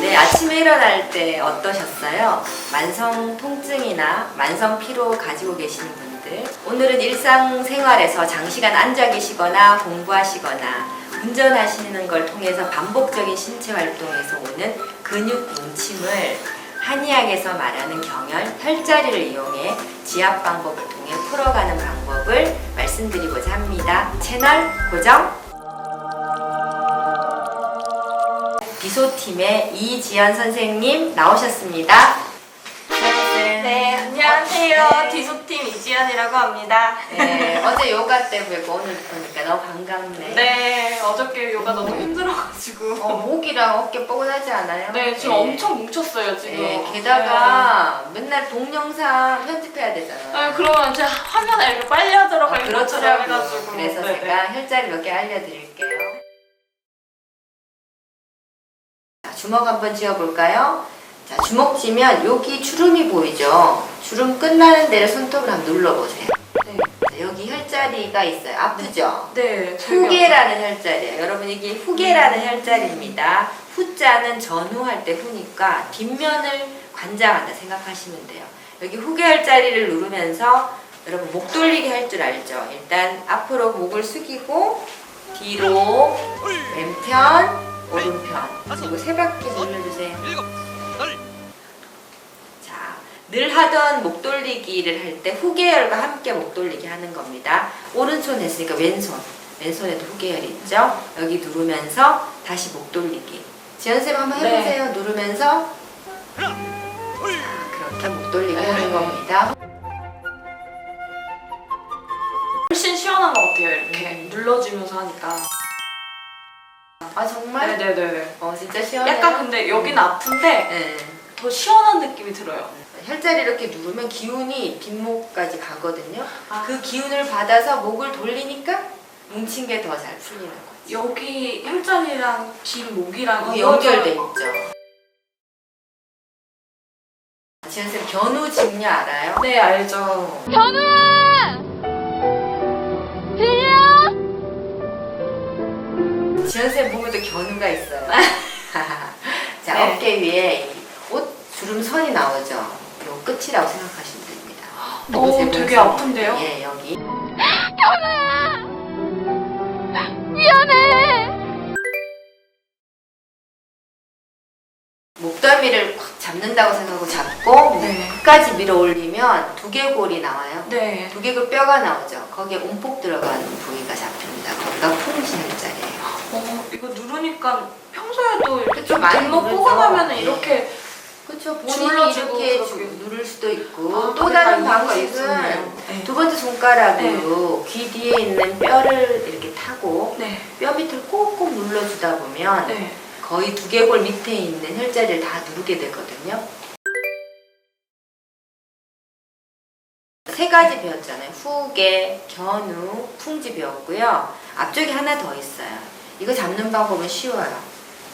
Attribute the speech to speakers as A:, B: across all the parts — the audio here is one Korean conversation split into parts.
A: 네, 아침에 일어날 때 어떠셨어요? 만성 통증이나 만성 피로 가지고 계시는 분들. 오늘은 일상생활에서 장시간 앉아 계시거나 공부하시거나 운전하시는 걸 통해서 반복적인 신체 활동에서 오는 근육 뭉침을 한의학에서 말하는 경혈, 혈자리를 이용해 지압 방법을 통해 풀어가는 방법을 말씀드리고자 합니다. 채널 고정! 비소팀의 이지연 선생님 나오셨습니다.
B: 네, 안녕하세요. 디소팀 이지연이라고 합니다.
A: 네, 어제 요가 때 뵈고 오늘 보니까 너무 반갑네.
B: 네, 어저께 요가 너무 힘들어가지고.
A: 어, 목이랑 어깨 뻐근하지 않아요?
B: 네, 지금 엄청 뭉쳤어요, 지금.
A: 네, 게다가 맨날 동영상 편집해야 되잖아.
B: 네, 그러면 제가 화면에 이렇게 빨리 하도록 할 것처럼. 해가지고.
A: 그래서
B: 네,
A: 제가 혈자리 몇 개 알려드릴게요. 주먹 한번 쥐어볼까요? 자, 주먹 쥐면 여기 주름이 보이죠? 주름 끝나는 데를 손톱으로 한번 눌러보세요.
B: 네.
A: 자, 여기 혈자리가 있어요. 아프죠?
B: 네, 되게
A: 후계라는 혈자리예요. 여러분 이게 후계라는 혈자리입니다. 후자는 전후할 때 후니까 뒷면을 관장한다 생각하시면 돼요. 여기 후계 혈자리를 누르면서 여러분 목 돌리기 할 줄 알죠? 일단 앞으로 목을 숙이고 뒤로 왼편 오른편 그리고 세 바퀴 돌려주세요. 자, 늘 하던 목 돌리기를 할 때 후계열과 함께 목 돌리기 하는 겁니다. 오른손 했으니까 왼손. 왼손에도 후계열이 있죠? 여기 누르면서 다시 목 돌리기. 지연쌤 한번
B: 네.
A: 해보세요. 누르면서. 자, 그렇게 목 돌리기 하는 겁니다.
B: 훨씬 시원한 것 같아요, 이렇게. 눌러주면서 하니까.
A: 아, 정말?
B: 네네네.
A: 어, 진짜 시원해요.
B: 약간 근데 여기는 아픈데
A: 네.
B: 더 시원한 느낌이 들어요.
A: 혈자리 이렇게 누르면 기운이 뒷목까지 가거든요.
B: 아.
A: 그 기운을 받아서 목을 돌리니까 뭉친 게 더 잘 풀리는 거죠.
B: 여기 혈전이랑 뒷목이랑
A: 어,
B: 이어져-
A: 연결돼 있죠. 지연쌤 견우 직녀 알아요?
B: 네, 알죠.
A: 지연쌤 몸에도 견우가 있어요. 자
B: 네.
A: 어깨 위에 이옷 주름선이 나오죠. 요 끝이라고 생각하시면 됩니다.
B: 오, 어, 되게
A: 몸선이.
B: 아픈데요?
A: 예 여기. 목덜미를 꽉 잡는다고 생각하고 잡고
B: 네.
A: 끝까지 밀어 올리면 두개골이 나와요.
B: 네.
A: 두개골 뼈가 나오죠. 거기에 움푹 들어가는 부위가 잡힙니다. 거기가.
B: 어, 이거 누르니까 평소에도 이렇게 좀
A: 많이
B: 뒷목
A: 누르죠.
B: 뽀근하면
A: 네.
B: 이렇게
A: 그렇죠. 본인이
B: 주물러주고
A: 이렇게
B: 그렇게.
A: 주- 누를 수도 있고
B: 아,
A: 또 다른 방식은
B: 있었네요. 네.
A: 두 번째 손가락으로 귀 뒤에 있는 뼈를 이렇게 타고
B: 네.
A: 뼈 밑을 꼭꼭 눌러주다 보면
B: 네.
A: 거의 두개골 밑에 있는 혈자리를 다 누르게 되거든요. 세 가지 배웠잖아요. 후계, 견우, 풍지 배웠고요. 앞쪽에 하나 더 있어요. 이거 잡는 방법은 쉬워요.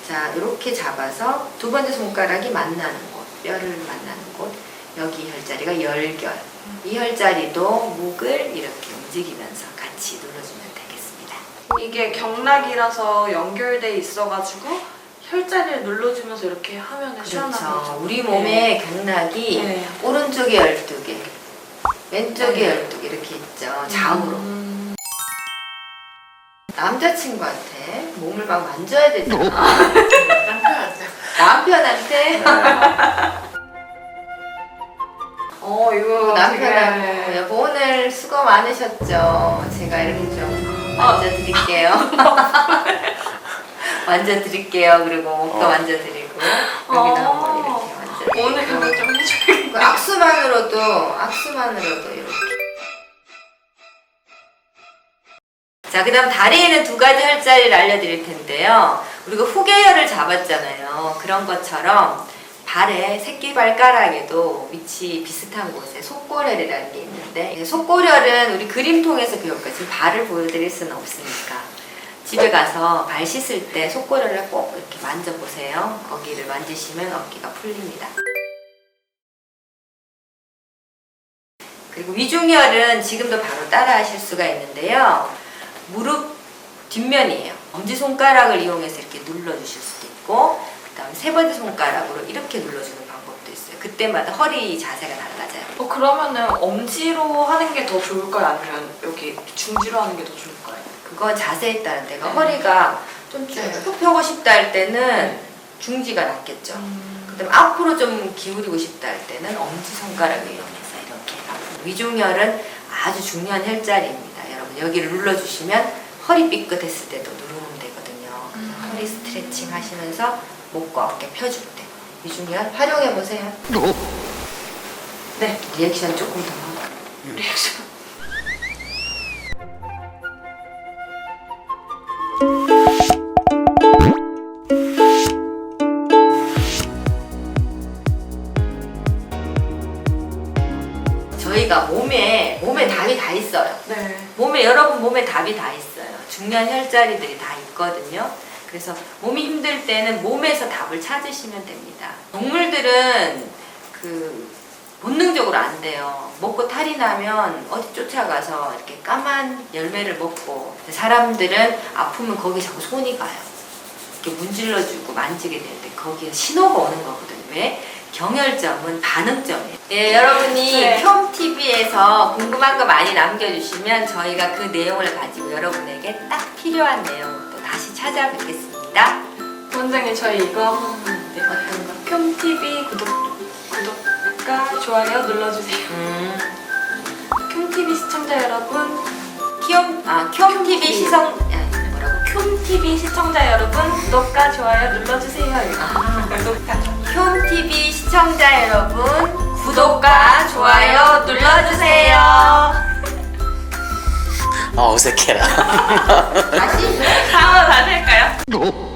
A: 자, 이렇게 잡아서 두 번째 손가락이 만나는 곳, 뼈를 만나는 곳, 여기 혈자리가 열결. 이 혈자리도 목을 이렇게 움직이면서 같이 눌러주면 되겠습니다.
B: 이게 경락이라서 연결돼 있어가지고 혈자리를 눌러주면서 이렇게 하면
A: 그렇죠.
B: 거죠.
A: 우리 몸의 경락이
B: 네.
A: 오른쪽에 12개, 왼쪽에
B: 네.
A: 12개 이렇게 있죠. 좌우로.
B: 음.
A: 남자친구한테 몸을 막 만져야 되잖아.
B: 남편한테.
A: 남편한테
B: 어, 이거
A: 남편하고
B: 되게-
A: 여보 오늘 수고 많으셨죠. 제가 이렇게 좀 만져드릴게요. 만져드릴게요. 그리고 목도
B: 어.
A: 만져드리고 여기다
B: 어.
A: 한번 이렇게 만져드리고
B: 오늘 그거 좀 해줘야겠다.
A: 그 악수만으로도 악수만으로도 이렇게. 자, 그 다음 다리에는 두 가지 혈자리를 알려드릴 텐데요. 우리가 후계혈을 잡았잖아요. 그런 것처럼 발에 새끼발가락에도 위치 비슷한 곳에 속골혈이라는 게 있는데 속골혈은 우리 그림통에서 배울까 지금 발을 보여드릴 수는 없으니까 집에 가서 발 씻을 때 속골혈을 꼭 이렇게 만져보세요. 거기를 만지시면 어깨가 풀립니다. 그리고 위중혈은 지금도 바로 따라 하실 수가 있는데요. 무릎 뒷면이에요. 엄지 손가락을 이용해서 이렇게 눌러주실 수도 있고, 그 다음 세 번째 손가락으로 이렇게 눌러주는 방법도 있어요. 그때마다 허리 자세가 달라져요.
B: 어, 그러면은 엄지로 하는 게 더 좋을까요? 아니면 여기 중지로 하는 게 더 좋을까요?
A: 그거 자세에 따른 데가
B: 네.
A: 허리가 좀
B: 네.
A: 쭉 펴고 싶다 할 때는 중지가 낫겠죠. 그다음 앞으로 좀 기울이고 싶다 할 때는 엄지 손가락을 이용해서 이렇게. 위중혈은 아주 중요한 혈자리입니다. 여기를 눌러주시면 허리 삐끗했을 때도 누르면 되거든요.
B: 음.
A: 허리 스트레칭 하시면서 목과 어깨 펴줄 때 위중혈 활용해 보세요. 네 리액션 조금 더 하고.
B: 리액션.
A: 저희가 몸에 몸에 답이 다 있어요.
B: 네.
A: 몸에 여러분 몸에 답이 다 있어요. 중요한 혈자리들이 다 있거든요. 그래서 몸이 힘들 때는 몸에서 답을 찾으시면 됩니다. 동물들은 그 본능적으로 안 돼요. 먹고 탈이 나면 어디 쫓아가서 이렇게 까만 열매를 먹고 사람들은 아프면 거기 자꾸 손이 가요. 이렇게 문질러주고 만지게 되는데 거기에 신호가 오는 거거든요. 왜? 경혈점은 반응점이에요. 예, 여러분이
B: 네.
A: 켬 TV에서 궁금한 거 많이 남겨주시면 저희가 그 내용을 가지고 여러분에게 딱 필요한 내용 또 다시 찾아뵙겠습니다.
B: 원장님 저희 이거 한번
A: 어떤 거?
B: 켬TV 구독 구독과 좋아요 눌러주세요.
A: 음,
B: 켬TV 시청자 여러분,
A: 키움 아켬 TV 아, 뭐라고?
B: 켬TV 시청자 여러분 구독과 좋아요 눌러주세요.
A: 아,
B: 구독과 좋아요.
A: 켬 TV 시청자 여러분 구독과 좋아요 눌러주세요.
C: 아 어색해라.
A: 다시.
B: 한번 다시 할까요?